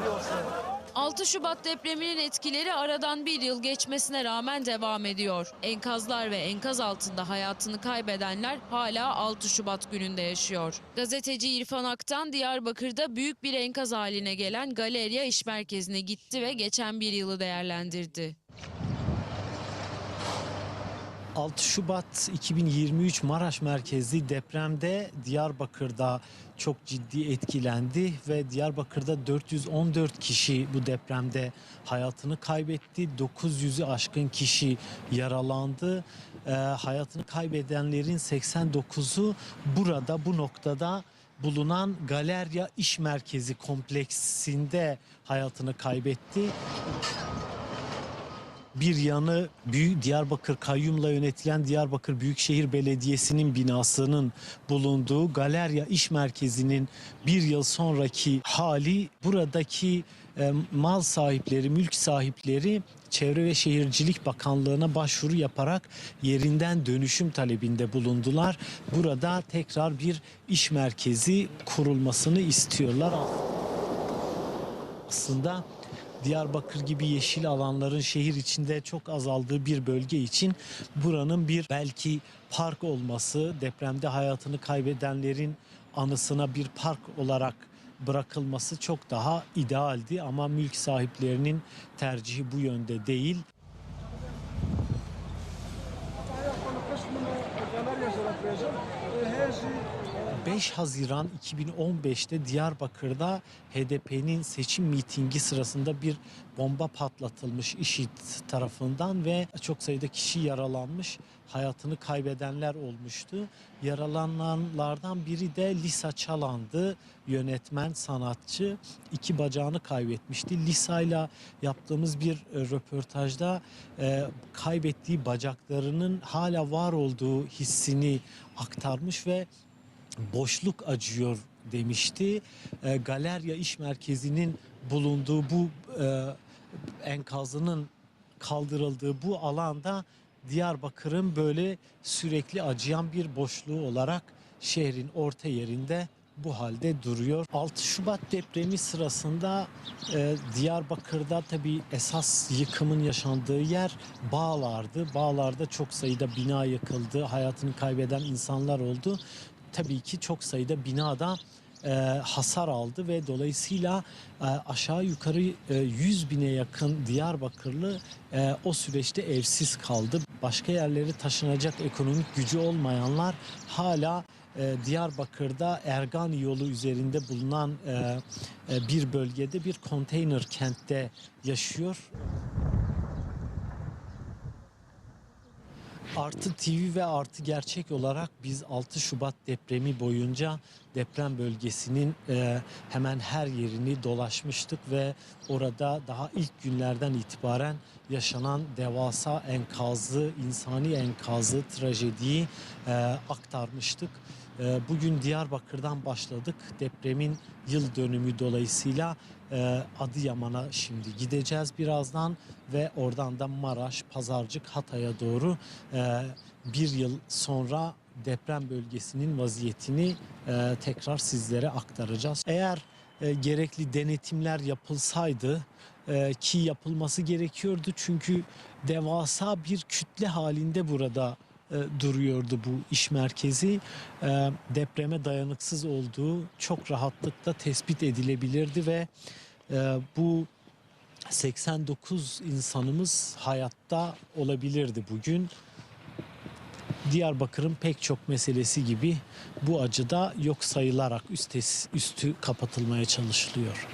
arıyorsun. 6 Şubat depreminin etkileri aradan bir yıl geçmesine rağmen devam ediyor. Enkazlar ve enkaz altında hayatını kaybedenler hala 6 Şubat gününde yaşıyor. Gazeteci İrfan Aktan Diyarbakır'da büyük bir enkaz haline gelen Galerya İş Merkezi'ne gitti ve geçen bir yılı değerlendirdi. 6 Şubat 2023 Maraş merkezli depremde Diyarbakır'da çok ciddi etkilendi ve Diyarbakır'da 414 kişi bu depremde hayatını kaybetti. 900'ü aşkın kişi yaralandı. Ee, hayatını kaybedenlerin 89'u burada bu noktada bulunan Galerya İş Merkezi kompleksinde hayatını kaybetti. Bir yanı Büyük Diyarbakır Kayyum'la yönetilen Diyarbakır Büyükşehir Belediyesi'nin binasının bulunduğu Galerya İş Merkezi'nin bir yıl sonraki hali buradaki e, mal sahipleri, mülk sahipleri Çevre ve Şehircilik Bakanlığı'na başvuru yaparak yerinden dönüşüm talebinde bulundular. Burada tekrar bir iş merkezi kurulmasını istiyorlar. Aslında Diyarbakır gibi yeşil alanların şehir içinde çok azaldığı bir bölge için buranın bir belki park olması, depremde hayatını kaybedenlerin anısına bir park olarak bırakılması çok daha idealdi ama mülk sahiplerinin tercihi bu yönde değil. 5 Haziran 2015'te Diyarbakır'da HDP'nin seçim mitingi sırasında bir bomba patlatılmış IŞİD tarafından ve çok sayıda kişi yaralanmış, hayatını kaybedenler olmuştu. Yaralananlardan biri de Lisa Çalan'dı, yönetmen, sanatçı. iki bacağını kaybetmişti. Lisa ile yaptığımız bir e, röportajda e, kaybettiği bacaklarının hala var olduğu hissini aktarmış ve boşluk acıyor demişti. E, Galerya İş Merkezi'nin bulunduğu bu e, enkazının kaldırıldığı bu alanda Diyarbakır'ın böyle sürekli acıyan bir boşluğu olarak şehrin orta yerinde bu halde duruyor. 6 Şubat depremi sırasında e, Diyarbakır'da tabii esas yıkımın yaşandığı yer Bağlar'dı. Bağlar'da çok sayıda bina yıkıldı, hayatını kaybeden insanlar oldu. Tabii ki çok sayıda binada e, hasar aldı ve dolayısıyla e, aşağı yukarı e, 100 bine yakın Diyarbakırlı e, o süreçte evsiz kaldı. Başka yerlere taşınacak ekonomik gücü olmayanlar hala e, Diyarbakır'da Ergani yolu üzerinde bulunan e, e, bir bölgede bir konteyner kentte yaşıyor. Artı TV ve Artı Gerçek olarak biz 6 Şubat depremi boyunca deprem bölgesinin e, hemen her yerini dolaşmıştık ve orada daha ilk günlerden itibaren yaşanan devasa enkazı, insani enkazı, trajediyi e, aktarmıştık. E, bugün Diyarbakır'dan başladık. Depremin yıl dönümü dolayısıyla e, Adıyaman'a şimdi gideceğiz birazdan ve oradan da Maraş, Pazarcık, Hatay'a doğru e, bir yıl sonra deprem bölgesinin vaziyetini e, tekrar sizlere aktaracağız. Eğer gerekli denetimler yapılsaydı ki yapılması gerekiyordu çünkü devasa bir kütle halinde burada duruyordu bu iş merkezi. E, depreme dayanıksız olduğu çok rahatlıkla tespit edilebilirdi ve e, bu 89 insanımız hayatta olabilirdi bugün. Diyarbakır'ın pek çok meselesi gibi bu acıda yok sayılarak üstü, üstü kapatılmaya çalışılıyor.